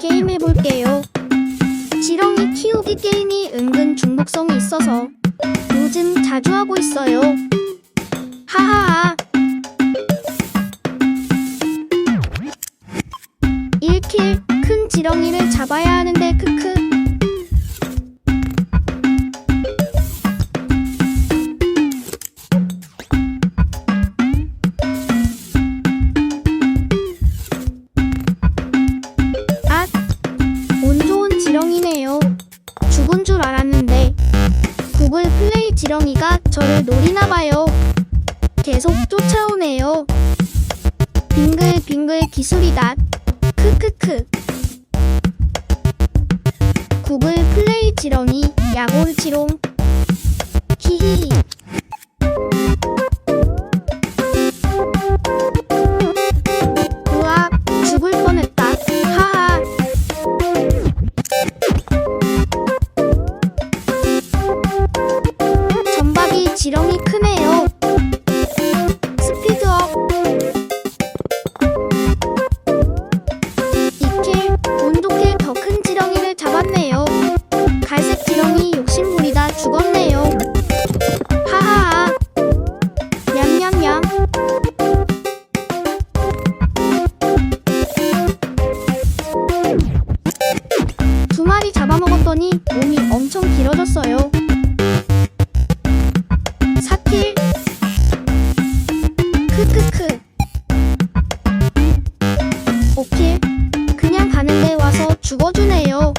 게임 해볼게요. 지렁이 키우기 게임이 은근 중독성이 있어서 요즘 자주 하고 있어요. 하하하. 1킬 큰 지렁이를 잡아야 하는데 크크. 플레이 지렁이가 저를 노리나 봐요. 계속 쫓아오네요. 빙글빙글 기술이다. 크크크. 구글 플레이 지렁이 야골 지롱. 히히히. 죽어주네요.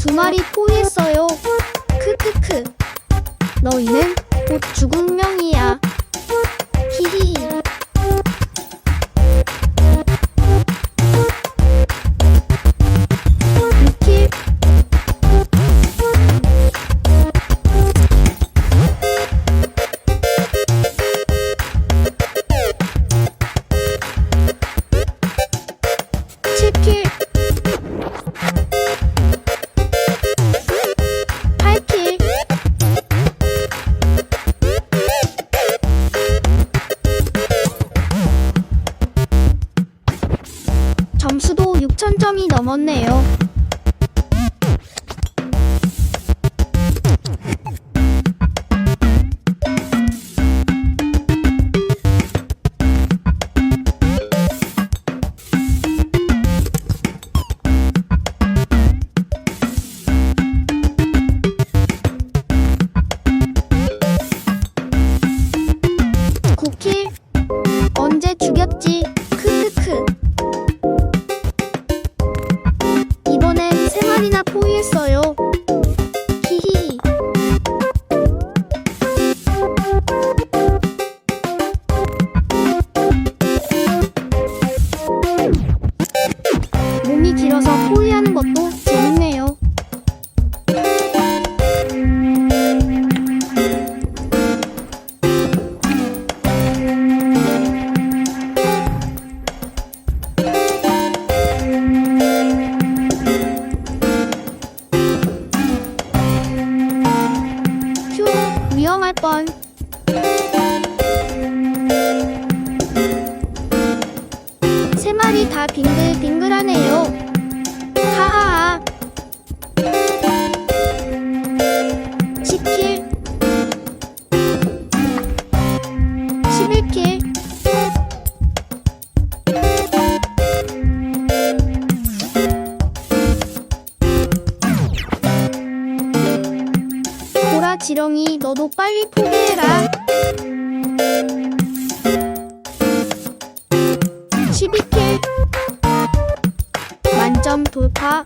두 마리 포위했어요. 크크크. 너희는 30점이 넘었네요. 포위하는 것도 재밌네요. 세 마리 다 빙글 지렁이 너도 빨리 포기해라. 12킬 만점 돌파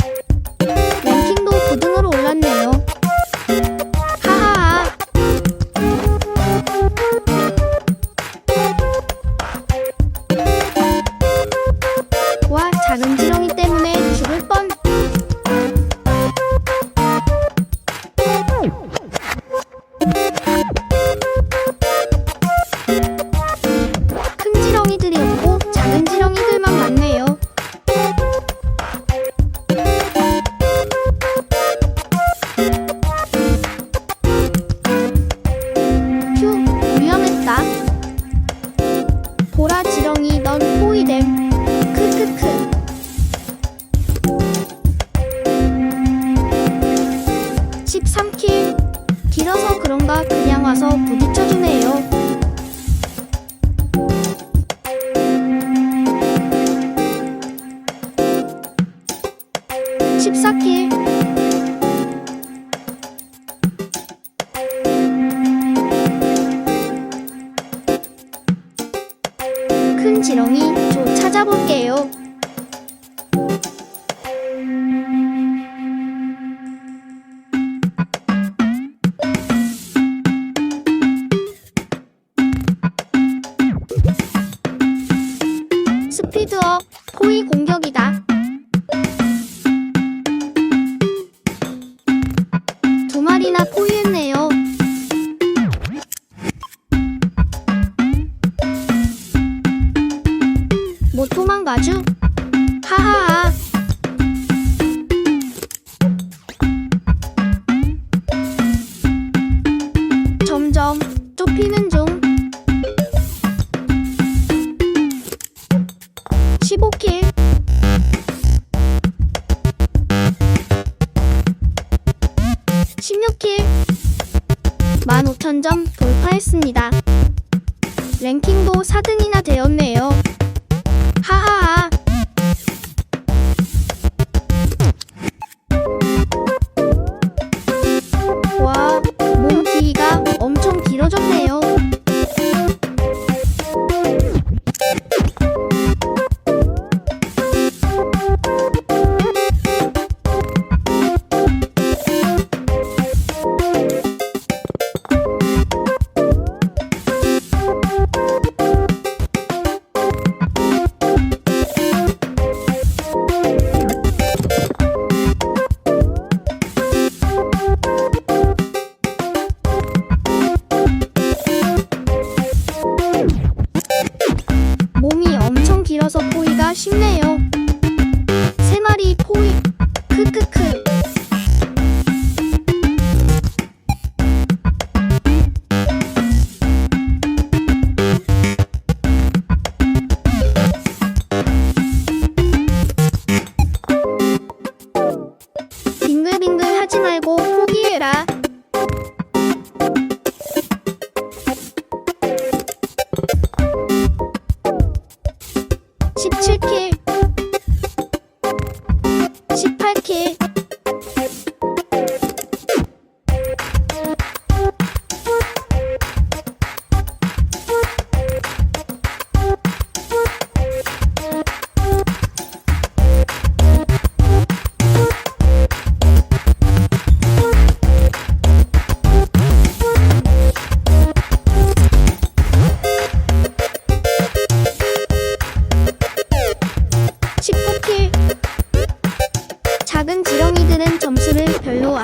뭐 못 도망가죠? 하하하. 점점 좁히는 중. 15킬. 16킬 15,000점 돌파했습니다. 랭킹도 4등이나 되었네요. 哈哈哈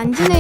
만지는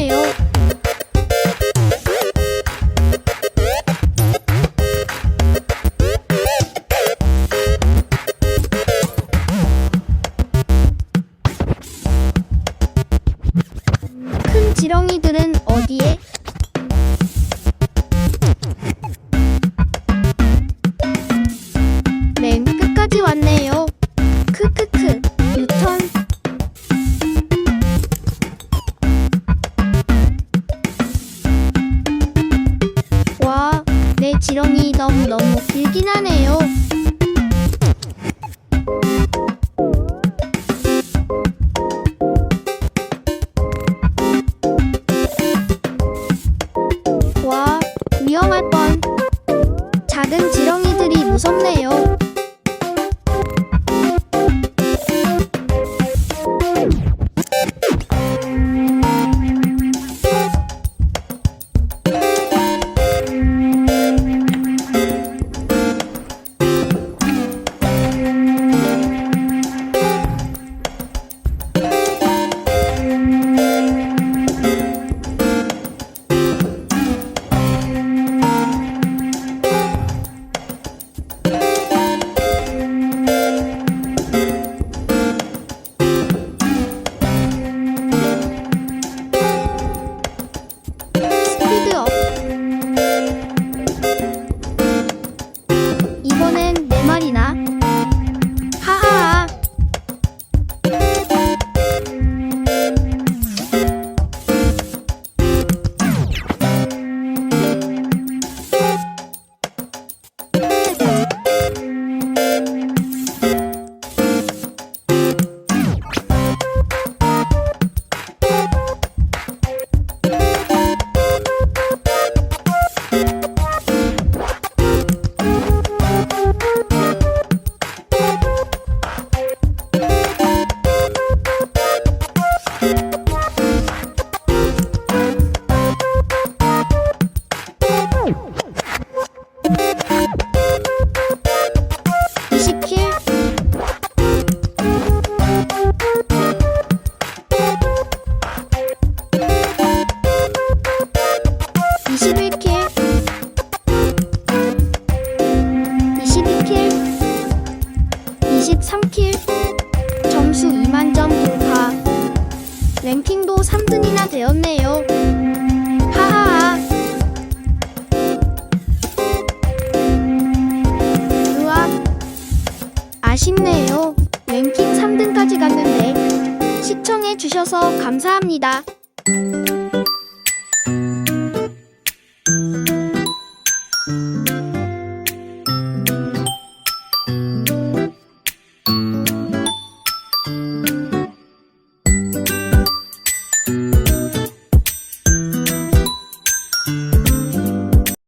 시청해주셔서 감사합니다.